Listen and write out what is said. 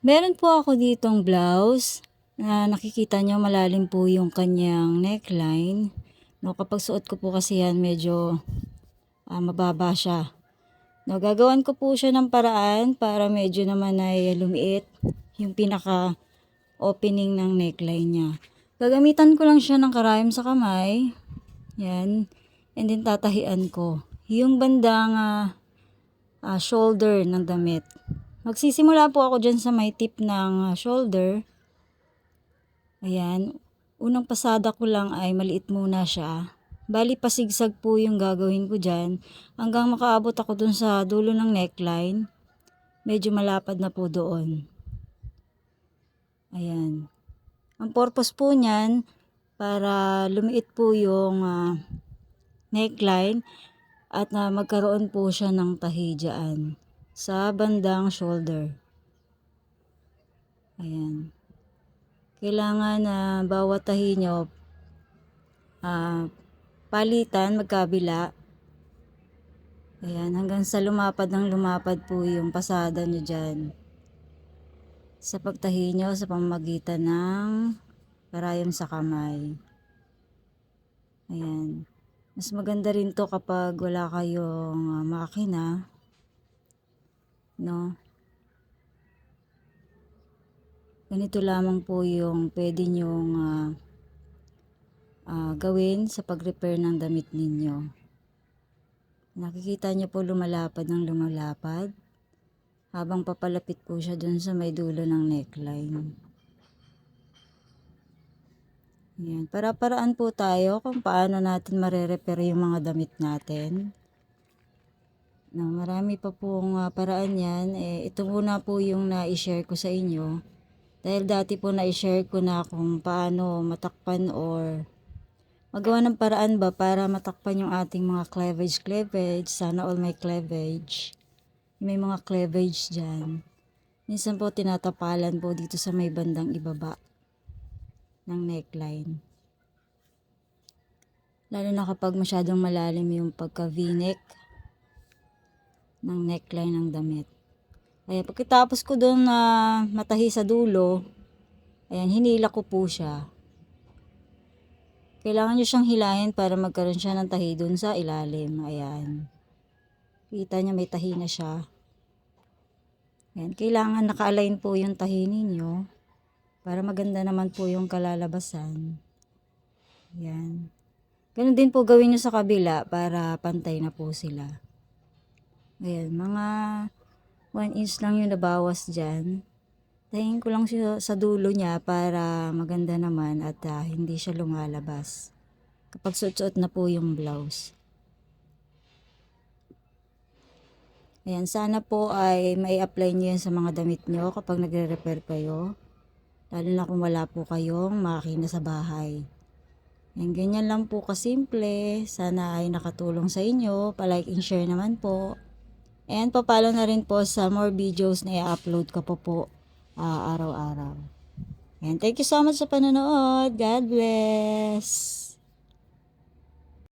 Meron po ako ditong blouse na nakikita nyo malalim po yung kanyang neckline. No, kapag suot ko po kasi yan medyo ah, mababa siya. No, gagawan ko po siya ng paraan para medyo naman ay lumiit yung pinaka opening ng neckline niya. Gagamitan ko lang siya ng karayom sa kamay. Yan. And then tatahian ko. Yung bandang ah, ah, shoulder ng damit. Magsisimula po ako dyan sa may tip ng ah, shoulder. Ayan. Unang pasada ko lang ay maliit muna siya. Bali pasigsag po yung gagawin ko dyan. Hanggang makaabot ako dun sa dulo ng neckline. Medyo malapad na po doon. Ayan. Ang purpose po niyan, para lumiit po yung ah, neckline at na magkaroon po siya ng tahi sa bandang shoulder. Ayan. Kailangan na bawat tahi nyo ah, palitan, magkabila. Ayan, hanggang sa lumapad ng lumapad po yung pasada nyo dyan. Sa pagtahi nyo sa pamamagitan ng karayom sa kamay. Ayan. Mas maganda rin to kapag wala kayong ah, makina. No? Ganito lamang po yung pwede nyong ah, ah, gawin sa pag-repair ng damit ninyo. Nakikita nyo po lumalapad ng lumalapad habang papalapit po siya dun sa may dulo ng neckline. Yan. Para-paraan po tayo kung paano natin mare-repair yung mga damit natin. No, marami pa pong ah, paraan yan. Eh, ito muna po yung na-share ko sa inyo. Dahil dati po na-share ko na kung paano matakpan or magawa ng paraan ba para matakpan yung ating mga cleavage cleavage. Sana all may cleavage. May mga cleavage dyan. Minsan po tinatapalan po dito sa may bandang ibaba ng neckline. Lalo na kapag masyadong malalim yung pagka v-neck ng neckline ng damit. Ayan, pagkatapos ko doon na matahi sa dulo, ayan, hinila ko po siya. Kailangan nyo siyang hilahin para magkaroon siya ng tahi doon sa ilalim. Ayan. Kita niya may tahi na siya. Ayan, kailangan naka-align po yung tahi ninyo para maganda naman po yung kalalabasan. Ayan. Ganun din po gawin nyo sa kabila para pantay na po sila. Ayan, mga 1 inch lang yung nabawas dyan. Tahin ko lang siya sa dulo niya para maganda naman at ah, hindi siya lumalabas. Kapag suot-suot na po yung blouse. Ayan, sana po ay may apply yan sa mga damit nyo kapag nagre-repair kayo. Lalo na kung wala po kayong makina sa bahay. Ayan, ganyan lang po kasimple. Sana ay nakatulong sa inyo. Palike and share naman po. And papalo na rin po sa more videos na i-upload ko po po ah, araw-araw. And thank you so much sa panonood. God bless.